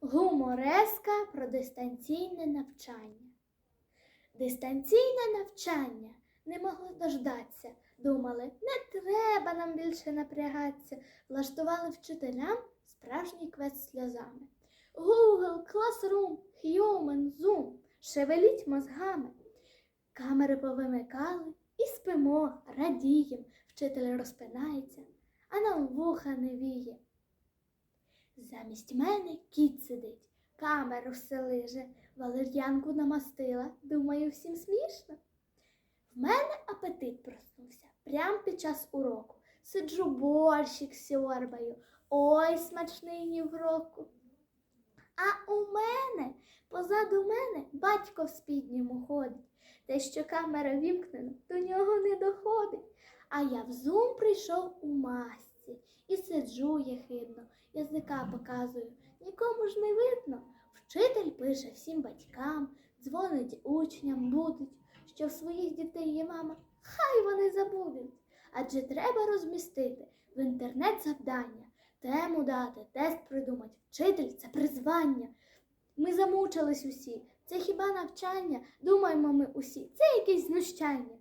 Гумореска про дистанційне навчання. Дистанційне навчання не могли дождатися. Думали, не треба нам більше напрягатися. Влаштували вчителям справжній квест сльозами. Google, Classroom, Human, Zoom. Шевеліть мозгами. Камери повимикали і спимо, радієм. Вчитель розпинається, а нам вуха не віє. Замість мене кіт сидить, камеру все лиже, валер'янку намастила. Думаю, всім смішно. В мене апетит проснувся прямо під час уроку. Сиджу борщик сьорбаю, ой, смачний ні. А у мене, позаду мене, батько в спідньому ходить. Те, що камера вімкнена, до нього не доходить. А я в зум прийшов у масці і сиджу єхидно, язика показую, нікому ж не видно. Вчитель пише всім батькам, дзвонить учням, будуть, що в своїх дітей є мама, хай вони забудуть. Адже треба розмістити в інтернет завдання, тему дати, тест придумати. Вчитель це призвання. Ми замучились усі. Це хіба навчання? Думаємо ми усі. Це якесь знущання.